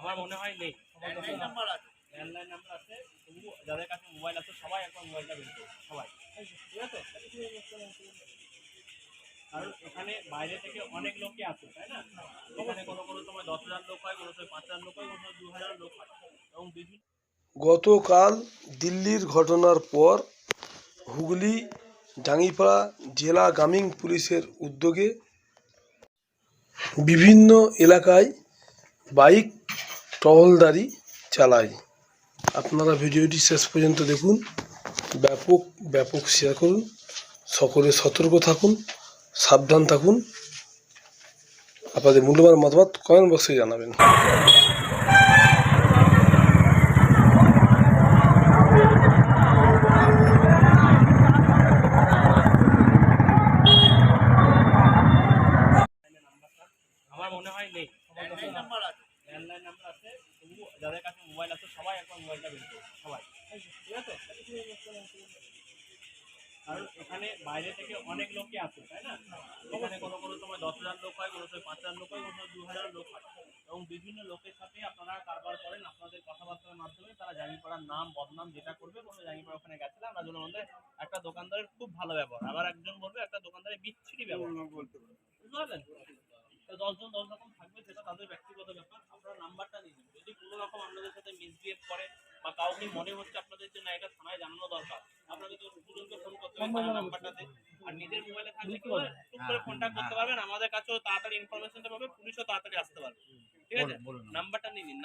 আমার মনে হয় নেই। ল্যান্ডলাইন নাম্বার আছে। ল্যান্ডলাইন নাম্বার আছে। তবু যাদের কাছে মোবাইল আছে সবাই একবার মোবাইলটা বের করুন সবাই। ঠিক আছে? কারণ এখানে বাইরে থেকে অনেক লোকই আছে তাই না? এখানে কোনো কোনো সময় দশ হাজার লোক হয় কোনো সময় পাঁচ হাজার লোক হয় কোনো সময় দু হাজার লোক হয়। এবং বিভিন্ন গতকাল দিল্লির ঘটনার পর হুগলি ডাঙ্গিপাড়া জেলা গ্রামীণ পুলিশের উদ্যোগে বিভিন্ন এলাকায় বাইক টহলদারি চালায় আপনারা ভিডিওটি শেষ পর্যন্ত দেখুন, ব্যাপক ব্যাপক শেয়ার করুন, সকলে সতর্ক থাকুন, সাবধান থাকুন। আপনাদের মূল্যবান মতামত কমেন্ট বক্সে জানাবেন। আমার মনে হয় নেই। ল্যান্ডলাইন নাম্বার আছে তবু যাদের কাছে মোবাইল আছে সবাই একবার মোবাইলটা বের করুন সবাই। ঠিক আছে? কারণ এখানে বাইরে থেকে অনেক লোকই আছে তাই না? এখানে কোনো কোনো সময় দশ হাজার লোক হয় কোনো সময় পাঁচ হাজার লোক হয় কোনো সময় দু হাজার লোক হয়। এবং বিভিন্ন লোকের সাথে আপনারা কারবার করেন আপনাদের কথাবার্তার মাধ্যমে তারা জাঙ্গিপাড়ার নাম বদনাম যেটা করবে কোনো জাঙ্গিপাড়া ওখানে গেছিলাম আমরা জন্য মধ্যে একটা দোকানদারের খুব ভালো ব্যবহার। আবার একজন বলবে একটা দোকানদারের বিচ্ছিরি ব্যবহার। বুঝতে পারলেন? দশজন দশ রকম থাকবে সেটা তাদের ব্যক্তিগত ব্যাপার আপনারা নাম্বারটা নিয়ে নিন যদি কোনো রকম আপনাদের করে বা কাউকে মনে হচ্ছে আপনাদের জন্য এটা থানায় জানানো দরকার আপনাকে তো দুজনকে ফোন করতে হবে থানার নাম্বারটাতে আর নিজের মোবাইলে থাকলে কি হবে টুক করে ফোনটা করতে পারবেন আমাদের কাছেও তাড়াতাড়ি ইনফরমেশনটা পাবে পুলিশও তাড়াতাড়ি আসতে পারবে। ঠিক আছে? নাম্বারটা নিন।